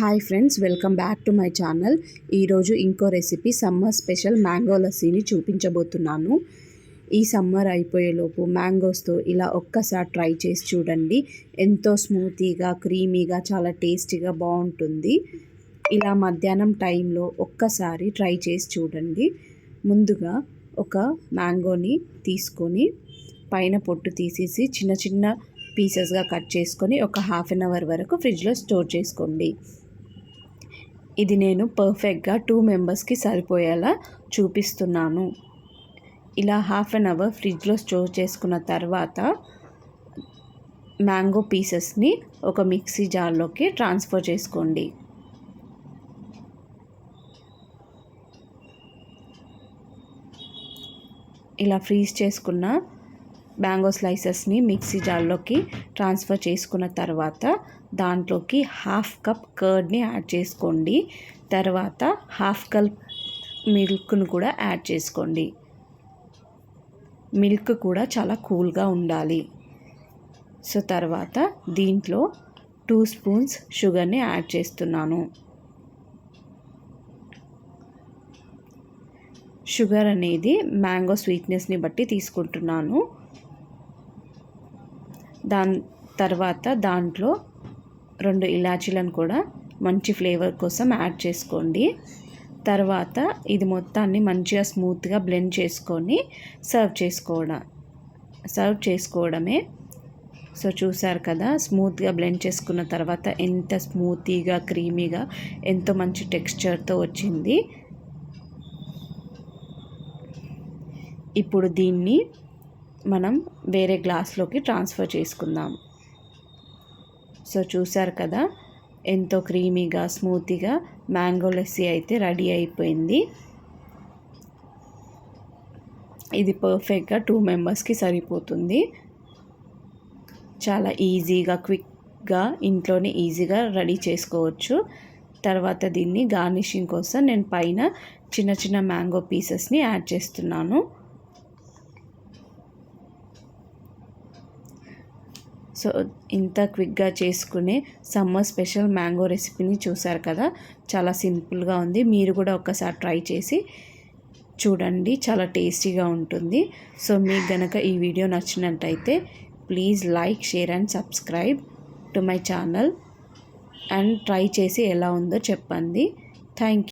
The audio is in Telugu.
Hi friends welcome back to my channel ఈరోజు ఇంకో రెసిపీ సమ్మర్ స్పెషల్ మ్యాంగో లస్సీని చూపించబోతున్నాను. ఈ సమ్మర్ అయిపోయేలోపు మ్యాంగోస్తో ఇలా ఒక్కసారి ట్రై చేసి చూడండి. ఎంతో స్మూతీగా క్రీమీగా చాలా టేస్టీగా బాగుంటుంది. ఇలా మధ్యాహ్నం టైంలో ఒక్కసారి ట్రై చేసి చూడండి. ముందుగా ఒక మ్యాంగోని తీసుకొని పైన పొట్టు తీసేసి చిన్న చిన్న పీసెస్గా కట్ చేసుకొని ఒక హాఫ్ అన్ అవర్ వరకు ఫ్రిడ్జ్లో స్టోర్ చేసుకోండి. ఇది నేను పర్ఫెక్ట్గా టూ మెంబర్స్కి సరిపోయేలా చూపిస్తున్నాను. ఇలా హాఫ్ అన్ అవర్ ఫ్రిడ్జ్లో స్టోర్ చేసుకున్న తర్వాత మ్యాంగో పీసెస్ని ఒక మిక్సీ జార్లోకి ట్రాన్స్ఫర్ చేసుకోండి. ఇలా ఫ్రీజ్ చేసుకున్న మ్యాంగో స్లైసెస్ని మిక్సీ జార్లోకి ట్రాన్స్ఫర్ చేసుకున్న తర్వాత దాంట్లోకి హాఫ్ కప్ కర్డ్ని యాడ్ చేసుకోండి. తర్వాత హాఫ్ కప్ మిల్క్ను కూడా యాడ్ చేసుకోండి. మిల్క్ కూడా చాలా కూల్గా ఉండాలి. సో తర్వాత దీంట్లో టూ స్పూన్స్ షుగర్ని యాడ్ చేస్తున్నాను. షుగర్ అనేది మ్యాంగో స్వీట్నెస్ని బట్టి తీసుకుంటున్నాను. దాని తర్వాత దాంట్లో రెండు ఇలాచీలను కూడా మంచి ఫ్లేవర్ కోసం యాడ్ చేసుకోండి. తర్వాత ఇది మొత్తాన్ని మంచిగా స్మూత్గా బ్లెండ్ చేసుకొని సర్వ్ చేసుకోవడం సర్వ్ చేసుకోవడమే. సో చూసారు కదా స్మూత్గా బ్లెండ్ చేసుకున్న తర్వాత ఎంత స్మూతీగా క్రీమీగా ఎంతో మంచి టెక్స్చర్తో వచ్చింది. ఇప్పుడు దీన్ని మనం వేరే గ్లాస్లోకి ట్రాన్స్ఫర్ చేసుకుందాం. సో చూసారు కదా? ఎంతో క్రీమీగా స్మూతీగా మ్యాంగో లస్సీ అయితే రెడీ అయిపోయింది. ఇది పర్ఫెక్ట్గా టూ మెంబర్స్కి సరిపోతుంది. చాలా ఈజీగా క్విక్గా ఇంట్లోనే ఈజీగా రెడీ చేసుకోవచ్చు. తర్వాత దీన్ని గార్నిషింగ్ కోసం నేను పైన చిన్న చిన్న మ్యాంగో పీసెస్ని యాడ్ చేస్తున్నాను. సో ఇంత క్విక్గా చేసుకునే సమ్మర్ స్పెషల్ మ్యాంగో రెసిపీని చూసారు కదా. చాలా సింపుల్గా ఉంది. మీరు కూడా ఒక్కసారి ట్రై చేసి చూడండి. చాలా టేస్టీగా ఉంటుంది. సో మీకు గనక ఈ వీడియో నచ్చినట్టయితే please like share and subscribe to my channel. And try చేసి ఎలా ఉందో చెప్పండి. Thank you.